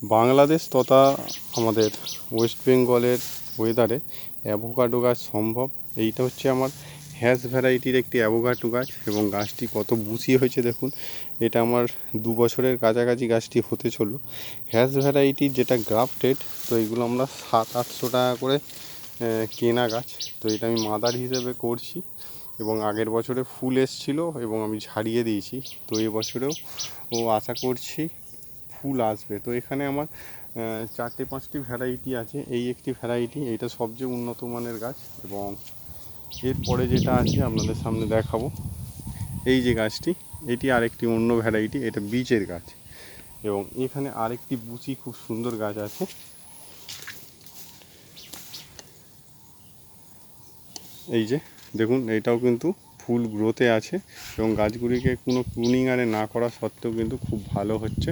বাংলাদেশ তথা আমাদের ওয়েস্ট বেঙ্গলের ওয়েদারে অ্যাভোকাডো গাছ সম্ভব। এইটা হচ্ছে আমার হ্যাস ভ্যারাইটির একটি অ্যাভোকাডো গাছ এবং গাছটি কত বুশি হয়েছে দেখুন। এটা আমার দু বছরের কাছাকাছি গাছটি হতে চলল। হ্যাস ভ্যারাইটির যেটা গ্রাফটেড তো এইগুলো আমরা সাত আটশো টাকা করে কেনা গাছ। তো এটা আমি মাদার হিসেবে করছি এবং আগের বছরে ফুল এসছিল এবং আমি ঝাড়িয়ে দিয়েছি। তো এই বছরেও ও আশা করছি ফুল আসবে। তো এখানে আমার চারটে পাঁচটি ভ্যারাইটি আছে। এই একটি ভ্যারাইটি এইটা সবচেয়ে উন্নত মানের গাছ এবং এরপরে যেটা আছে আপনাদের সামনে দেখাবো। এই যে গাছটি, এটি আরেকটি অন্য ভ্যারাইটি এটা বীচের গাছ। এবং এখানে আরেকটি বুচি খুব সুন্দর গাছ আছে। এই যে, দেখুন, এটাও কিন্তু ফুল গ্রোথে আছে এবং গাছগুলিকে কোনো প্রুনিং আরে না করা সত্ত্বেও কিন্তু খুব ভালো হচ্ছে।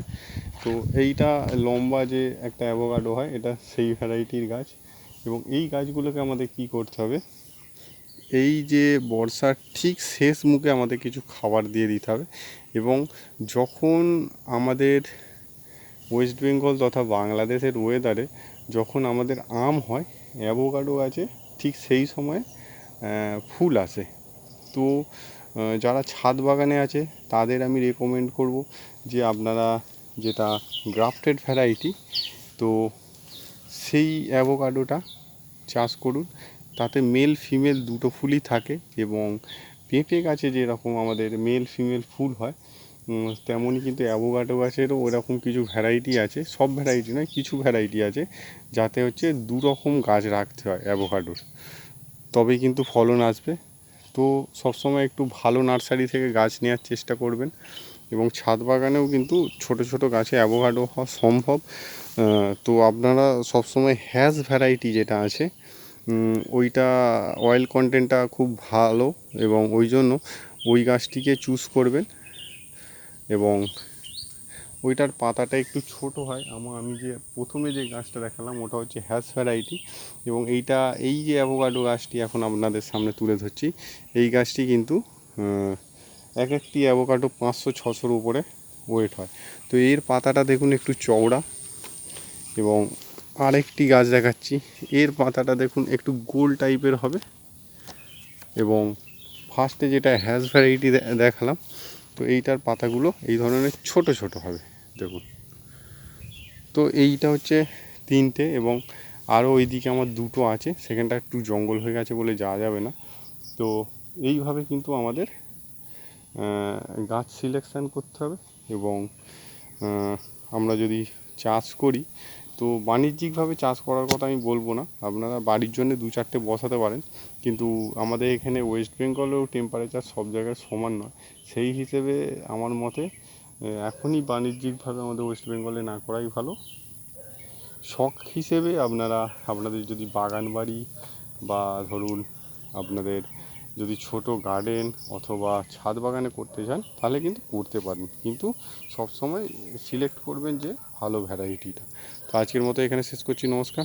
তো এইটা লম্বা যে একটা অ্যাভোকাডো হয়, এটা সেই ভ্যারাইটির গাছ। এবং এই গাছগুলোকে আমাদের কি করতে হবে? এই যে বর্ষার ঠিক শেষ মুখে আমাদের কিছু খাবার দিয়ে দিতে হবে। এবং যখন আমাদের ওয়েস্ট বেঙ্গল তথা বাংলাদেশের ওয়েদারে যখন আমাদের আম হয় অ্যাভোকাডো গাছে ঠিক সেই সময় ফুল আসে। তো যারা ছাদ বাগানে আছে, তাদের আমি রেকমেন্ড করব যে আপনারা যেটা গ্রাফটেড ভ্যারাইটি তো সেই অ্যাভোকাডোটা চাষ করুন। তাতে মেল ফিমেল দুটো ফুলই থাকে এবং পেঁপে গাছে যেরকম আমাদের মেল ফিমেল ফুল হয় তেমনই কিন্তু অ্যাভোকাডো গাছেরও ওরকম কিছু ভ্যারাইটি আছে। সব ভ্যারাইটি নয়, কিছু ভ্যারাইটি আছে, যাতে হচ্ছে দু রকম গাছ রাখতে হয় অ্যাভোকাডোর তবেই কিন্তু ফলন আসবে। তো সবসময় একটু ভালো নার্সারি থেকে গাছ নেওয়ার চেষ্টা করবেন এবং ছাদ বাগানেও কিন্তু ছোট ছোট গাছে অ্যাভোকাডো হওয়া সম্ভব। তো আপনারা সবসময় হ্যাজ ভ্যারাইটি যেটা আছে ওইটা অয়েল কন্টেন্টটা খুব ভালো এবং ওই জন্য ওই গাছটিকে চুজ করবেন এবং ওইটার পাতাটা একটু ছোট হয়। আমার আমি যে প্রথমে যে গাছটা দেখালাম ওটা হচ্ছে হ্যাস ভ্যারাইটি এবং এইটা, এই যে অ্যাভোকাডো গাছটি এখন আপনাদের সামনে তুলে ধরছি, এই গাছটি কিন্তু এক একটি অ্যাভোকাডো পাঁচশো, ছশোর উপরে ওয়েট হয়। তো এর পাতাটা দেখুন একটু চওড়া এবং আরেকটি গাছ দেখাচ্ছি। এর পাতাটা দেখুন একটু গোল টাইপের হবে এবং ফার্স্টে যেটা হ্যাজ ভ্যারাইটি দেখালাম, তো এইটার পাতাগুলো এই ধরনের ছোট ছোট হবে। দেখুন। তো এইটা হচ্ছে তিনটে এবং আরও ওইদিকে আমার দুটো আছে, সেখানটা একটু জঙ্গল হয়ে গেছে বলে যাওয়া যাবে না। তো এইভাবে কিন্তু আমাদের গাছ সিলেকশান করতে হবে এবং আমরা যদি চাষ করি, তো বাণিজ্যিকভাবে চাষ করার কথা আমি বলব না। আপনারা বাড়ির জন্য দু চারটে বসাতে পারেন, কিন্তু আমাদের এখানে ওয়েস্ট বেঙ্গলেও টেম্পারেচার সব জায়গায় সমান নয়। সেই হিসেবে আমার মতে এখনই বাণিজ্যিকভাবে আমাদের ওয়েস্ট বেঙ্গলে না করাই ভালো। শখ হিসেবে আপনারা, আপনাদের যদি বাগান বাড়ি বা ধরুন আপনাদের যদি ছোট গার্ডেন অথবা ছাদ বাগানে করতে চান, তাহলে কিন্তু করতে পারেন। কিন্তু সবসময় সিলেক্ট করবেন যে ভালো ভ্যারাইটিটা। তো আজকের মতো এখানে শেষ করছি। নমস্কার।